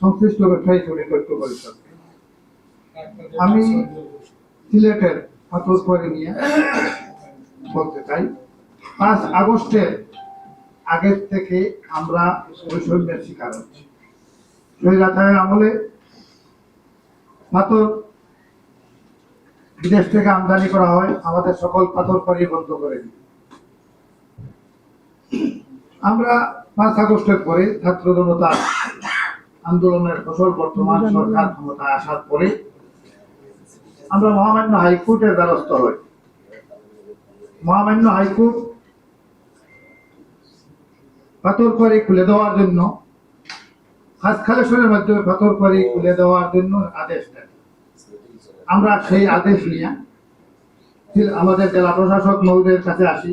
সংশ্লিষ্ট ব্যবসায়ী আমি সিলেটের করে নিয়ে বলতে চাই, পাঁচ আগস্টের আগের থেকে আমরা বৈষম্যের শিকার হচ্ছি। আমলে পাথর বিদেশ থেকে আমদানি করা হয়, আমাদের সকল পাথর করি বন্ধ করে দিই। আমরা পাঁচ আগস্টের পরে ছাত্র জনতা আন্দোলনের ফসল বর্তমান সরকার ক্ষমতায় আসার পরে আমরা মহামান্য হাইকোর্টের দ্বারস্থ হই। মহামান্য হাইকোর্ট পাথর করে খুলে দেওয়ার জন্য খালেশ্বরের মাধ্যমে পাথর করে খুলে দেওয়ার জন্য আদেশ দেন। আমরা সেই আদেশ নিয়ে আমাদের জেলা প্রশাসক মহোদয়ের কাছে আসি।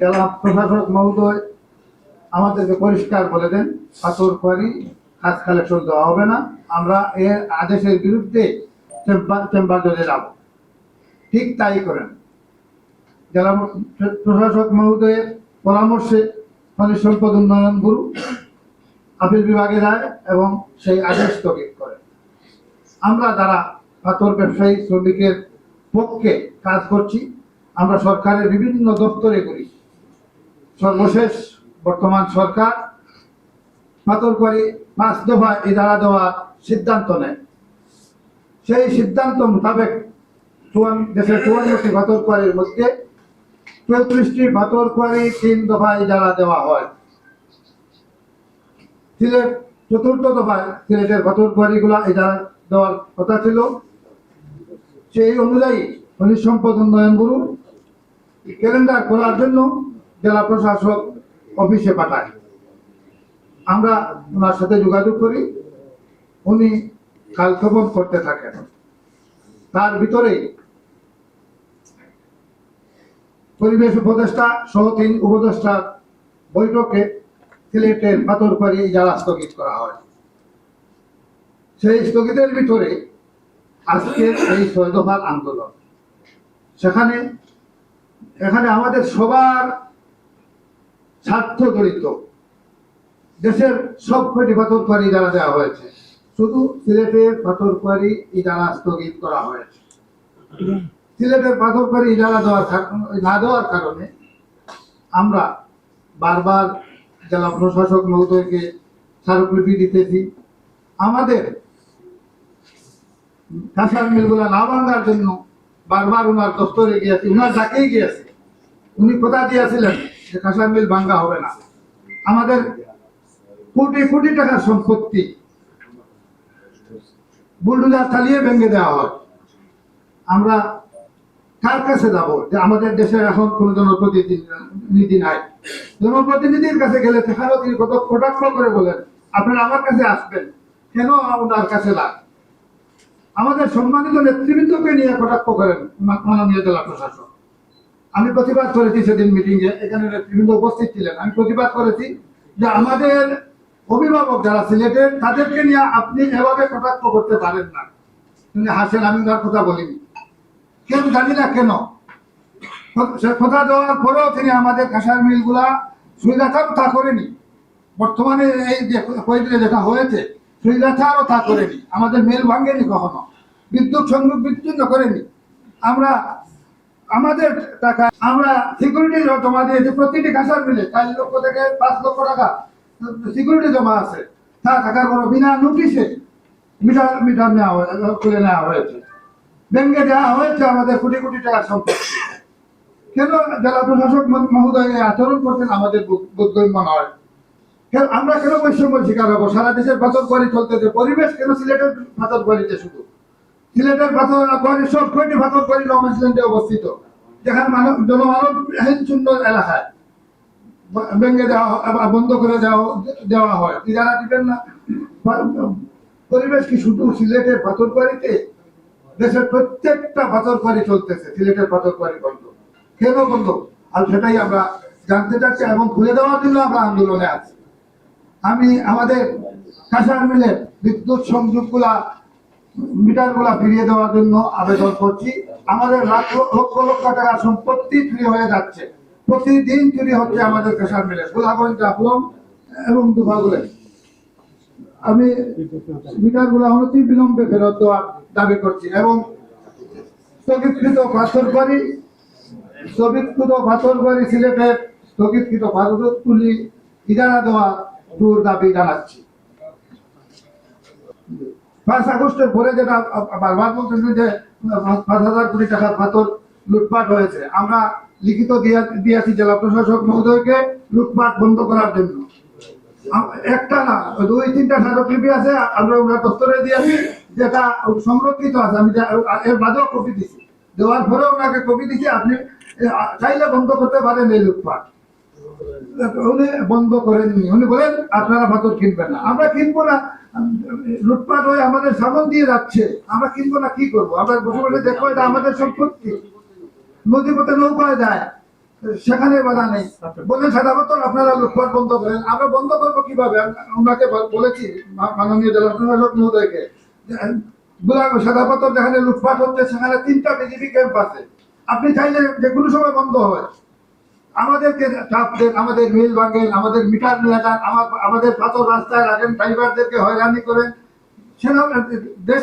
জেলা প্রশাসক মহোদয় আমাদেরকে পরিষ্কার বলে দেন, পাথর কোয়ারি খাস কালেকশন দেওয়া হবে না। আমরা এর আদেশের বিরুদ্ধে চেম্বার চেম্বার জজে যাব। ঠিক তাই করেন। জেলা প্রশাসক মহোদয়ের পরামর্শে খনিজ সম্পদ উন্নয়ন গুরু, আপিল বিভাগে যায় এবং সেই আদেশ স্থগিত করে। আমরা যারা পাথর ব্যবসায়ী, শ্রমিকের পক্ষে কাজ করছি, আমরা সরকারের বিভিন্ন দপ্তরে করি সর্বশেষ বর্তমান সরকার পাথর করে পাঁচ দফা ইদারা দেওয়ার সিদ্ধান্ত নেয়। সেই সিদ্ধান্ত মোতাবেক চুয়ান, দেশের চুয়ান্নটি পাথর কোয়ারির মধ্যে চৌত্রিশটি পাথর কোয়ারি তিন দফা ইজারা দেওয়া হয়। সিলেট চতুর্থ দফায় সিলেটের পাথর কোয়ারিগুলা ইজারা দেওয়ার কথা ছিল। সেই অনুযায়ী খনিজ সম্পদ উন্নয়ন গুরু ক্যালেন্ডার করার জন্য জেলা প্রশাসক অফিসে পাঠায়। আমরা ওনার সাথে যোগাযোগ করি, উনি কালক্ষেপণ করতে থাকেন। তার ভিতরে পরিবেশ উপদেষ্টা সহ তিন উপদেষ্টার বৈঠকে সিলেটের পাথর করে যারা স্থগিত করা হয়। সেই স্থগিতের ভিতরে আজকে এই ছয় আন্দোলন। সেখানে, এখানে আমাদের সবার স্বার্থ জড়িত দেশের সব কটি পাথর কোয়ারি ইজারা দেওয়া হয়েছে? শুধু সিলেটের পাথর কোয়ারি ইজারা স্থগিত করা হয়েছে। সিলেটের পাথর কোয়ারি ইজারা দেওয়ার না দেওয়ার কারণে আমরা বারবার জেলা প্রশাসক মহোদয়কে স্মারকলিপি দিতেছি। আমাদের কাঁচার মিলগুলা না ভাঙার জন্য বারবার ওনার দপ্তরে গিয়েছি। ওনার ডাকেই গিয়েছে। উনি কথা দিয়েছিলেন। যে কাঁচার মিল ভাঙ্গা হবে না। আমাদের কোটি কোটি টাকার সম্পত্তি বুলডোজার চালিয়ে ভেঙে দেওয়া হয়। আমরা কার কাছে যাব যে আমাদের দেশে এখন কোন জনপ্রতিনিধি নাই? জনপ্রতিনিধির কাছে গেলে সেখানেও তিনি কত কটাক্ষ করে বলেন, আপনারা আমার কাছে আসবেন। কেন ওনার কাছে লাগ আমাদের সম্মানিত নেতৃবৃন্দকে নিয়ে কটাক্ষ করেন মাননীয় জেলা প্রশাসক। আমি প্রতিবাদ করেছি সেদিন মিটিং এ, এখানে বিভিন্ন উপস্থিত ছিলেন। আমি প্রতিবাদ করেছি যে আমাদের অভিভাবক যারা সিলেটের, তাদেরকে নিয়ে আপনি এভাবে কটাক্ষ করতে পারেন না। তিনি হাসেন আমি তার কথা বলিনি। কেন জানি না কেন। সে কথা দেওয়ার পরেও তিনি আমাদের কাঁসার মিলগুলা সুবিধাটাও তা করেনি। বর্তমানে এই যে কয়েকদিনে যেটা হয়েছে সুবিধাটাও তা করেনি। আমাদের মিল ভাঙেনি কখনো। বিদ্যুৎ সংযোগ বিচ্ছিন্ন করেনি। আমরা আমাদের টাকা, আমরা সিকিউরিটি জমা দিয়েছি, প্রতিটি কাঁসার মিলে চার লক্ষ থেকে পাঁচ লক্ষ টাকা সিকিউরিটি জমা আছে। তা টাকার বড় বিনা নোটিশে মিটার মিটার নেওয়া খুলে নেওয়া হয়েছে। ব্যাংকে দেওয়া হয়েছে আমাদের কোটি কোটি টাকার সম্পত্তি। কেন জেলা প্রশাসক মহ- মহোদয় আচরণ করছেন আমাদের বোধগম্য নয়। আমরা কেন বৈষম্য শিকার হব সারা দেশের পাথর বাড়ি চলতেছে, পরিবেশ কেন সিলেটের পাথর বাড়িতে শুধু? সিলেটের পাথর বাড়ি সব কয়টি পাথর বাড়ি নমাইসল্যান্ডে অবস্থিত। যেখানে মানব জনমানব সুন্দর এলাকায় ভেঙে দেওয়া বন্ধ করে দেওয়া দেওয়া হয়। যারা দিবেন না? পরিবেশ কি শুধু সিলেটের পাথর বাড়িতে দেশের প্রত্যেকটা পাথর বাড়ি চলতেছে, সিলেটের পাথর বাড়ি বন্ধ। কেন বন্ধ? আর সেটাই আমরা জানতে চাচ্ছি এবং খুলে দেওয়ার জন্য আমরা আন্দোলনে আছি। আমি আমাদের কাঁসার মিলে বিদ্যুৎ সংযোগগুলা মিটারগুলা ফিরিয়ে দেওয়ার জন্য আবেদন করছি। আমাদের লাখ লক্ষ লক্ষ টাকা সম্পত্তি চুরি হয়ে যাচ্ছে। প্রতিদিন চুরি হচ্ছে আমাদের কাঁসার মিলে। গোলাগঞ্জ জাফলং এবং দুফাগুলে আমি মিটারগুলো অনতি বিলম্বে ফেরত দেওয়ার দাবি করছি এবং স্থগিতকৃত পাথর বাড়ি স্থগিতকৃত পাথর বাড়ি সিলেটের স্থগিতকৃত ভারত তুলি, ইজারা দেওয়া দূর দাবি জানাচ্ছি। পাঁচ আগস্টের পরে যেটা বারবার বলতেছেন যে, পাঁচ হাজার কোটি টাকার পাথর লুটপাট হয়েছে। আমরা লিখিত দিয়া- দিয়েছি জেলা প্রশাসক মহোদয়কে লুটপাট বন্ধ করার জন্য। একটা না, দুই, তিনটা স্মারকলিপি আছে, আমরা ওনার দপ্তরে দিয়েছি, যেটা সংরক্ষিত আছে। আমি এর বাদেও কপি দিছি। দেওয়ার পরে ওনাকে কপি দিছি, আপনি চাইলে বন্ধ করতে পারেন এই লুটপাট। উনি বন্ধ করেননি। উনি বলেন, আপনারা পাথর কিনবেন না। আমরা কিনবো না। লুটপাট হয়ে আমাদের সামন দিয়ে যাচ্ছে। আমরা কিনবো না, কি করব? আমরা বসে বসে দেখব এটা আমাদের সম্পত্তি। নদী পথে নৌকায় যায়, সেখানে বাধা নেই। সাদা বোতল আপনারা লুটপাট বন্ধ করেন। আমরা বন্ধ করব কীভাবে? ওনাকে বলেছি মাননীয় জেলা প্রশাসক মহোদয়কে বুলা পাথর যেখানে লুটপাট হচ্ছে, সেখানে তিনটা বিজেপি ক্যাম্প আছে। আপনি চাইলে যে কোনো সময় বন্ধ হয়। আমাদেরকে চাপ দেন আমাদের মিল ভাঙেন, আমাদের মিটার লাগান আমাদের পাথর রাস্তায় রাখেন ড্রাইভারদেরকে হয়রানি করেন। সেরকম দেশ